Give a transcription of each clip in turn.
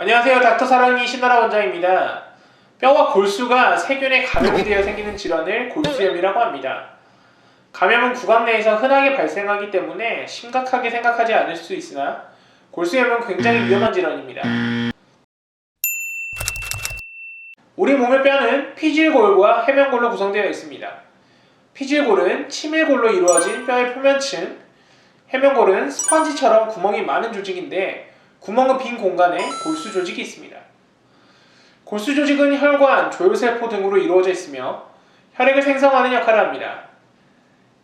안녕하세요. 닥터 사랑이 신나라 원장입니다. 뼈와 골수가 세균에 감염이 되어 생기는 질환을 골수염이라고 합니다. 감염은 구강 내에서 흔하게 발생하기 때문에 심각하게 생각하지 않을 수 있으나 골수염은 굉장히 위험한 질환입니다. 우리 몸의 뼈는 피질골과 해면골로 구성되어 있습니다. 피질골은 치밀골로 이루어진 뼈의 표면층, 해면골은 스펀지처럼 구멍이 많은 조직인데 구멍은 빈 공간에 골수 조직이 있습니다. 골수 조직은 혈관, 조혈세포 등으로 이루어져 있으며 혈액을 생성하는 역할을 합니다.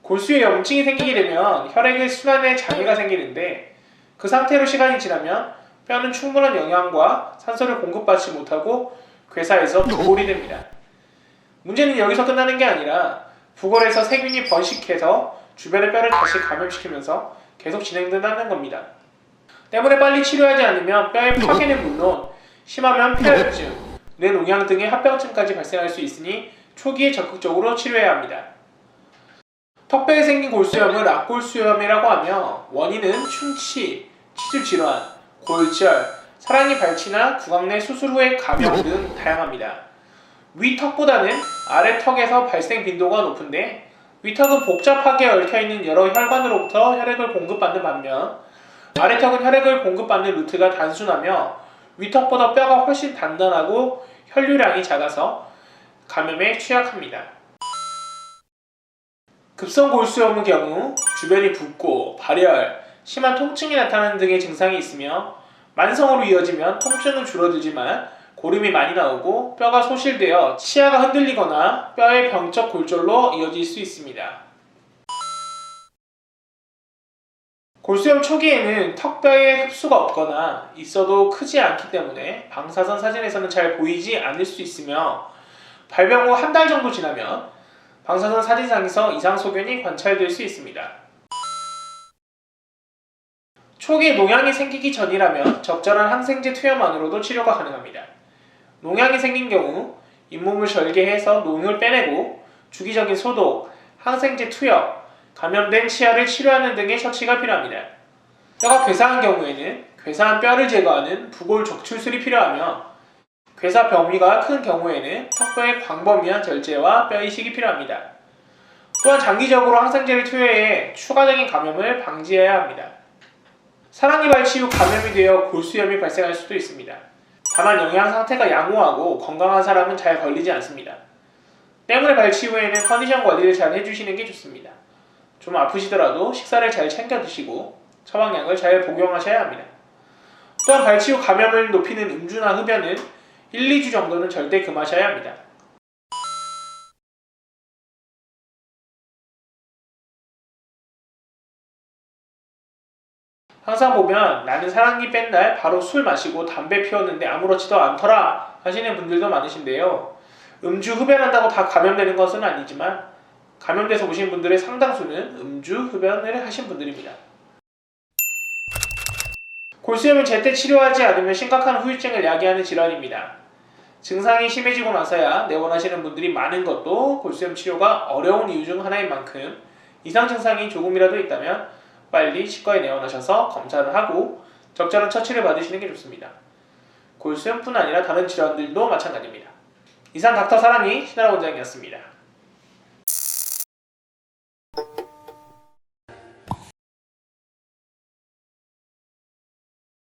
골수에 염증이 생기게 되면 혈액의 순환에 장애가 생기는데 그 상태로 시간이 지나면 뼈는 충분한 영양과 산소를 공급받지 못하고 괴사해서 부골이 됩니다. 문제는 여기서 끝나는 게 아니라 부골에서 세균이 번식해서 주변의 뼈를 다시 감염시키면서 계속 진행된다는 겁니다. 때문에 빨리 치료하지 않으면 뼈의 파괴는 물론 심하면 폐혈증, 뇌농양 등의 합병증까지 발생할 수 있으니 초기에 적극적으로 치료해야 합니다. 턱뼈에 생긴 골수염을 앞골수염이라고 하며 원인은 충치, 치주 질환, 골절, 사랑니 발치나 구강 내 수술 후의 감염 등 다양합니다. 위 턱보다는 아래 턱에서 발생 빈도가 높은데 위턱은 복잡하게 얽혀있는 여러 혈관으로부터 혈액을 공급받는 반면 아래턱은 혈액을 공급받는 루트가 단순하며 위턱보다 뼈가 훨씬 단단하고 혈류량이 작아서 감염에 취약합니다. 급성 골수염의 경우 주변이 붓고 발열, 심한 통증이 나타나는 등의 증상이 있으며 만성으로 이어지면 통증은 줄어들지만 고름이 많이 나오고 뼈가 소실되어 치아가 흔들리거나 뼈의 병적 골절로 이어질 수 있습니다. 골수염 초기에는 턱뼈에 흡수가 없거나 있어도 크지 않기 때문에 방사선 사진에서는 잘 보이지 않을 수 있으며 발병 후 한 달 정도 지나면 방사선 사진상에서 이상 소견이 관찰될 수 있습니다. 초기에 농양이 생기기 전이라면 적절한 항생제 투여만으로도 치료가 가능합니다. 농양이 생긴 경우 잇몸을 절개해서 농을 빼내고 주기적인 소독, 항생제 투여, 감염된 치아를 치료하는 등의 처치가 필요합니다. 뼈가 괴사한 경우에는 괴사한 뼈를 제거하는 부골 적출술이 필요하며 괴사 범위가 큰 경우에는 턱뼈의 광범위한 절제와 뼈 이식이 필요합니다. 또한 장기적으로 항생제를 투여해 추가적인 감염을 방지해야 합니다. 사랑니 발치 후 감염이 되어 골수염이 발생할 수도 있습니다. 다만 영양 상태가 양호하고 건강한 사람은 잘 걸리지 않습니다. 때문에 발치 후에는 컨디션 관리를 잘 해주시는 게 좋습니다. 좀 아프시더라도 식사를 잘 챙겨 드시고 처방약을 잘 복용하셔야 합니다. 또한 발치 후 감염을 높이는 음주나 흡연은 1, 2주 정도는 절대 금하셔야 합니다. 항상 보면 나는 사랑니 뺀 날 바로 술 마시고 담배 피웠는데 아무렇지도 않더라 하시는 분들도 많으신데요. 음주 흡연한다고 다 감염되는 것은 아니지만 감염돼서 오신 분들의 상당수는 음주 흡연을 하신 분들입니다. 골수염을 제때 치료하지 않으면 심각한 후유증을 야기하는 질환입니다. 증상이 심해지고 나서야 내원하시는 분들이 많은 것도 골수염 치료가 어려운 이유 중 하나인 만큼 이상 증상이 조금이라도 있다면 빨리 치과에 내원하셔서 검사를 하고 적절한 처치를 받으시는 게 좋습니다. 골수염뿐 아니라 다른 질환들도 마찬가지입니다. 이상 닥터 사랑이 신하라 원장이었습니다.